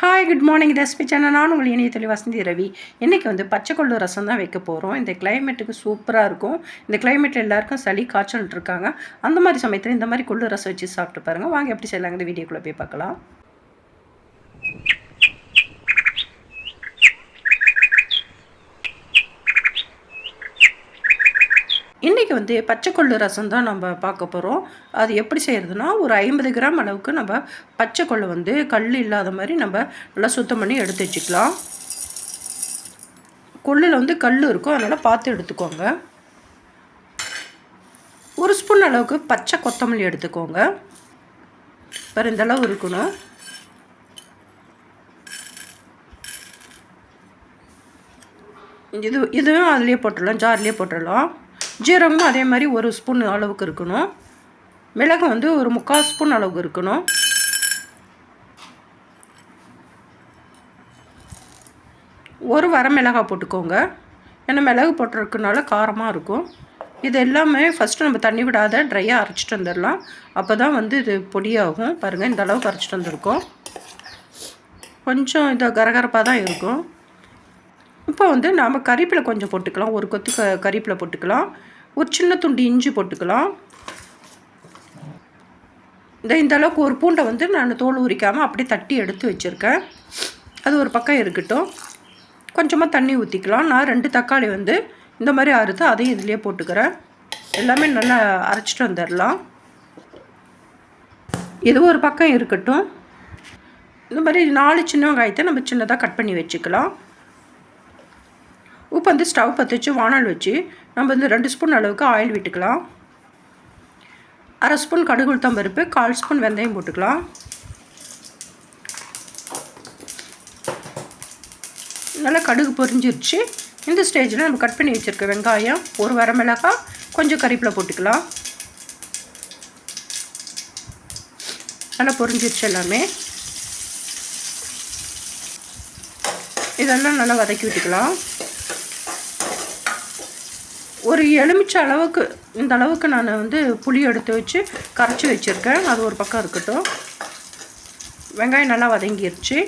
Hi good morning recipe channel நான் உங்கள் இணைய தொழில் வசந்தி ரவி. இன்றைக்கி வந்து பச்சை கொள்ளு ரசம் தான் வைக்க போகிறோம் இந்த கிளைமேட்டுக்கு சூப்பராக இருக்கும். இந்த கிளைமேட்டில் எல்லாருக்கும் சளி காய்ச்சல் இருக்காங்க. அந்த மாதிரி சமயத்தில் இந்த மாதிரி கொள்ளு ரசம் வச்சு சாப்பிட்டு பாருங்கள் வாங்க எப்படி செய்யலாங்க வீடியோக்குள்ளே போய் பார்க்கலாம். இன்றைக்கி வந்து பச்சைக்கொள்ளு ரசம் தான் நம்ம பார்க்க போகிறோம் அது எப்படி செய்கிறதுனா ஒரு ஐம்பது கிராம் அளவுக்கு நம்ம பச்சைக்கொள்ளு வந்து கல் இல்லாத மாதிரி நம்ம நல்லா சுத்தம் பண்ணி எடுத்து வச்சுக்கலாம். கொள்ளில் வந்து கல் இருக்கும். அதனால் பார்த்து எடுத்துக்கோங்க. ஒரு ஸ்பூன் அளவுக்கு பச்சை கொத்தமல்லி எடுத்துக்கோங்க. வேறு இந்தளவு இருக்கணும்? இது இதுவும் அதுலேயே போட்டுடலாம் ஜார்லேயே போட்டுடலாம். ஜீரகமும் அதே மாதிரி ஒரு ஸ்பூன் அளவுக்கு இருக்கணும். மிளகு வந்து ஒரு முக்கால் ஸ்பூன் அளவுக்கு இருக்கணும். ஒரு வர மிளகாய் போட்டுக்கோங்க. ஏன்னா மிளகு போட்டிருக்கனால காரமாக இருக்கும். இது எல்லாமே ஃபஸ்ட்டு நம்ம தண்ணி விடாத ட்ரையாக அரைச்சிட்டு வந்துடலாம். அப்போ தான் வந்து இது பொடியாகும். பாருங்கள் இந்த அளவுக்கு அரைச்சிட்டு வந்திருக்கோம். கொஞ்சம் இதை கரகரப்பாக தான் இருக்கும். இப்போ வந்து நாம் கறிப்பிலை கொஞ்சம் போட்டுக்கலாம். ஒரு கொத்து க கறிப்பிலை போட்டுக்கலாம். ஒரு சின்ன துண்டு இஞ்சி போட்டுக்கலாம். இந்த இந்த அளவுக்கு ஒரு பூண்டை வந்து நான் தோல் உரிக்காமல் அப்படியே தட்டி எடுத்து வச்சுருக்கேன். அது ஒரு பக்கம் இருக்கட்டும். கொஞ்சமாக தண்ணி ஊற்றிக்கலாம் நான் ரெண்டு தக்காளி வந்து இந்த மாதிரி அறுத்து அதையும் இதுலேயே போட்டுக்கிறேன். எல்லாமே நல்லா அரைச்சிட்டு வந்துடலாம். இது ஒரு பக்கம் இருக்கட்டும். இந்த மாதிரி நாலு சின்ன வெங்காயத்தை நம்ம சின்னதாக கட் பண்ணி வச்சுக்கலாம். உப்பு வந்து ஸ்டவ் பற்ற வச்சு வானல் வச்சு. நம்ம வந்து ரெண்டு ஸ்பூன் அளவுக்கு ஆயில் விட்டுக்கலாம். அரை ஸ்பூன் கடுகு உளுத்தம் பருப்பு கால் ஸ்பூன் வெந்தயம் போட்டுக்கலாம். நல்லா கடுகு பொரிஞ்சிருச்சு. இந்த ஸ்டேஜில் நம்ம கட் பண்ணி வச்சுருக்க வெங்காயம் ஒரு வரமிளகாய் கொஞ்சம் கறிப்பில் போட்டுக்கலாம். நல்லா பொரிஞ்சிருச்சு எல்லாமே. இதெல்லாம் நல்லா வதக்கி விட்டுக்கலாம். ஒரு எலுமிச்சை அளவுக்கு இந்த அளவுக்கு நான் வந்து புளி எடுத்து வச்சு கரைச்சி வச்சுருக்கேன். அது ஒரு பக்கம் இருக்கட்டும். வெங்காயம் நல்லா வதங்கிருச்சு.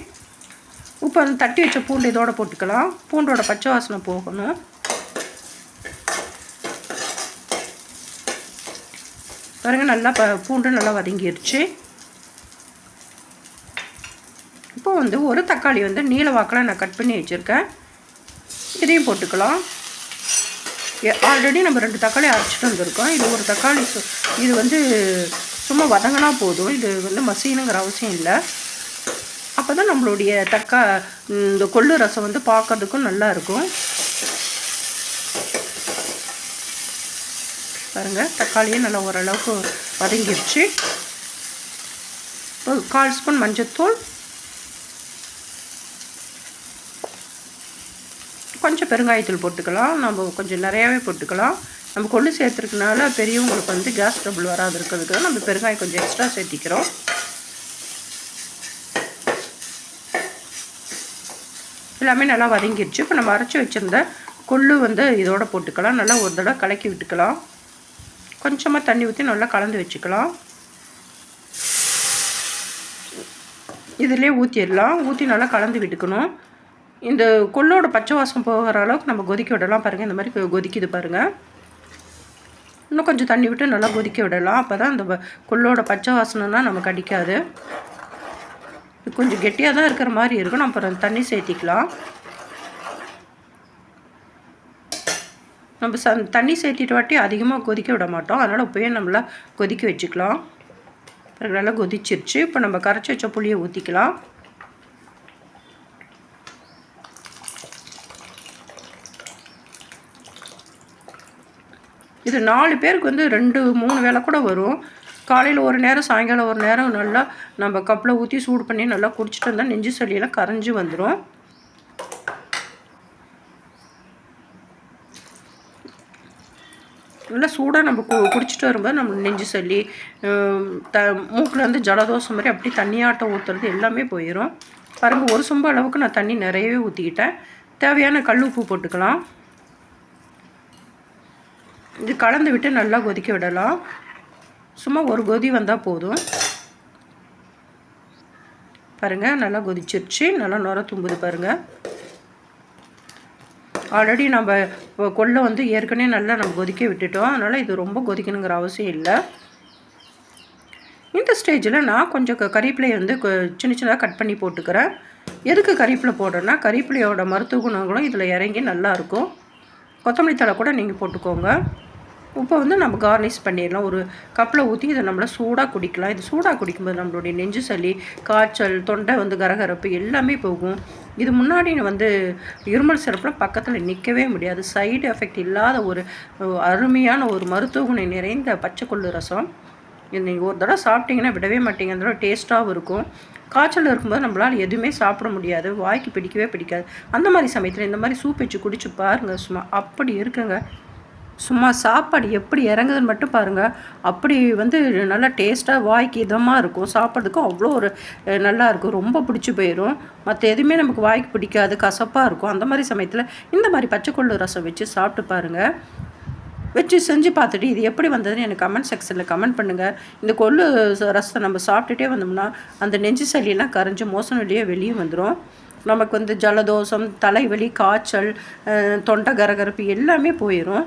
இப்போ வந்து தட்டி வச்ச பூண்டு இதோட போட்டுக்கலாம். பூண்டோட பச்சை வாசனை போகணும். பாருங்க நல்லா ப பூண்டு நல்லா வதங்கிருச்சு. இப்போ வந்து ஒரு தக்காளி வந்து நீல வாக்கில் நான் கட் பண்ணி வச்சுருக்கேன். இதையும் போட்டுக்கலாம். ஆல்ரெடி நம்ம ரெண்டு தக்காளி அரைச்சிட்டு வந்திருக்கோம். இது ஒரு தக்காளி இது வந்து சும்மா வதங்கினா போதும். இது வந்து மசீனுங்கிற அவசியம் இல்லை. அப்போ தான் நம்மளுடைய தக்கா இந்த கொள்ளு ரசம் வந்து பார்க்கறதுக்கும் நல்லா இருக்கும். பாருங்கள் தக்காளியும் நல்லா ஓரளவுக்கு வதங்கிடுச்சு இப்போ கால் ஸ்பூன் மஞ்சத்தூள். கொஞ்சம் பெருங்காயத்தூள் போட்டுக்கலாம். நம்ம கொஞ்சம் நிறையாவே போட்டுக்கலாம். நம்ம கொள்ளு சேர்த்துருக்கனால பெரியவங்களுக்கு வந்து கேஸ் ட்ரபிள் வராது இருக்கிறதுக்கு நம்ம பெருங்காயம் கொஞ்சம் எக்ஸ்ட்ரா சேர்த்திக்கிறோம். எல்லாமே நல்லா வதங்கிடுச்சு இப்போ நம்ம அரைச்சி வச்சுருந்த கொள்ளு வந்து இதோடு போட்டுக்கலாம். நல்லா ஒரு தடவை கலக்கி விட்டுக்கலாம். கொஞ்சமாக தண்ணி ஊற்றி நல்லா கலந்து வச்சுக்கலாம். இதிலே ஊற்றிடலாம் ஊற்றி நல்லா கலந்து விட்டுக்கணும். இந்த கொள்ளோட பச்சை வாசம் போகிற அளவுக்கு நம்ம கொதிக்க விடலாம் பாருங்கள் இந்த மாதிரி கொதிக்குது பாருங்கள் இன்னும் கொஞ்சம் தண்ணி விட்டு நல்லா கொதிக்க விடலாம். அப்போ தான் இந்த கொள்ளோட பச்சை வாசனைலாம் நமக்கு அடிக்காது. கொஞ்சம் கெட்டியாக தான் இருக்கிற மாதிரி இருக்கும். நம்ம அப்புறம் தண்ணி சேர்த்திக்கலாம். நம்ம ச தண்ணி சேர்த்திட்டு வாட்டி அதிகமாக கொதிக்க விட மாட்டோம். அதனால் இப்போயே நம்மளா கொதிக்க வச்சுக்கலாம். பிறகு நல்லா கொதிச்சிருச்சு. இப்போ நம்ம கரைச்சி வச்ச புளியை ஊற்றிக்கலாம் இது நாலு பேருக்கு வந்து ரெண்டு மூணு வேலை கூட வரும். காலையில் ஒரு நேரம் சாயங்காலம் ஒரு நேரம் நல்லா நம்ம கப்பில் ஊற்றி சூடு பண்ணி நல்லா குடிச்சிட்டு வந்தால் நெஞ்சு சளியெல்லாம் கரைஞ்சி வந்துடும் நல்லா சூடாக நம்ம கு குடிச்சிட்டு வரும்போது நம்ம நெஞ்சு சளி த மூக்கில் வந்து ஜலதோஷம் மாதிரி அப்படி தண்ணியாட்டம் ஊற்றுறது எல்லாமே போயிடும் பாருங்கள் ஒரு சொம்ப அளவுக்கு நான் தண்ணி நிறையவே ஊற்றிக்கிட்டேன் தேவையான கல் உப்பு போட்டுக்கலாம். இது கலந்து விட்டு நல்லா கொதிக்க விடலாம். சும்மா ஒரு கொதி வந்தால் போதும். பாருங்கள் நல்லா கொதிச்சிருச்சு. நல்லா நுர தும்புது பாருங்கள் ஆல்ரெடி நம்ம கொள்ளை வந்து ஏற்கனவே நல்லா நம்ம கொதிக்க விட்டுட்டோம். அதனால் இது ரொம்ப கொதிக்கணுங்கிற அவசியம் இல்லை. இந்த ஸ்டேஜில் நான் கொஞ்சம் கறிப்பிலையை வந்து சின்ன சின்னதாக கட் பண்ணி போட்டுக்கிறேன். எதுக்கு கறிப்பிலை போடுறேன்னா கறிப்பிலையோட மருத்துவ குணங்களும் இதில் இறங்கி நல்லாயிருக்கும் கொத்தமல்லி தழை கூட நீங்கள் போட்டுக்கோங்க. உப்பை வந்து நம்ம கார்னிஷ் பண்ணிடலாம். ஒரு கப்பில் ஊற்றி இதை நம்மளை சூடாக குடிக்கலாம். இது சூடாக குடிக்கும்போது நம்மளுடைய நெஞ்சு சளி காய்ச்சல் தொண்டை வந்து கரகரப்பு எல்லாமே போகும். இது முன்னாடி வந்து இருமல் சிறப்பில் பக்கத்தில் நிற்கவே முடியாது. சைடு எஃபெக்ட் இல்லாத ஒரு அருமையான ஒரு மருத்துவ குணம் நிறைந்த பச்சைக்கொள்ளு ரசம். நீங்கள் ஒரு தடவை சாப்பிட்டீங்கன்னா விடவே மாட்டீங்க. அந்த தடவை டேஸ்ட்டாகவும் இருக்கும். காய்ச்சல் இருக்கும்போது நம்மளால் எதுவுமே சாப்பிட முடியாது. வாய்க்கு பிடிக்கவே பிடிக்காது. அந்த மாதிரி சமயத்தில் இந்த மாதிரி சூப் வச்சு குடிச்சு பாருங்கள் சும்மா அப்படி இருக்குங்க. சும்மா சாப்பாடு எப்படி இறங்குதுன்னு மட்டும் பாருங்கள் அப்படி வந்து நல்லா டேஸ்ட்டாக வாய்க்கு இதமாக இருக்கும். சாப்பிட்றதுக்கும் அவ்வளோ ஒரு நல்லா இருக்கும். ரொம்ப பிடிச்சி போயிடும் மற்ற எதுவுமே நமக்கு வாய்க்கு பிடிக்காது கசப்பாக இருக்கும். அந்த மாதிரி சமயத்தில் இந்த மாதிரி பச்சைக்கொள்ளு ரசம் வச்சு சாப்பிட்டு பாருங்கள் வச்சு செஞ்சு பார்த்துட்டு இது எப்படி வந்ததுன்னு எனக்கு கமெண்ட் செக்ஷனில் கமெண்ட் பண்ணுங்கள் இந்த கொள்ளு ரசத்தை நம்ம சாப்பிட்டுட்டே வந்தோம்னா அந்த நெஞ்சு சளியெல்லாம் கரைஞ்சி மோசம் வெளியே வெளியே வந்துடும் நமக்கு வந்து ஜலதோஷம் தலைவலி காய்ச்சல் தொண்டை கரகரப்பு எல்லாமே போயிடும்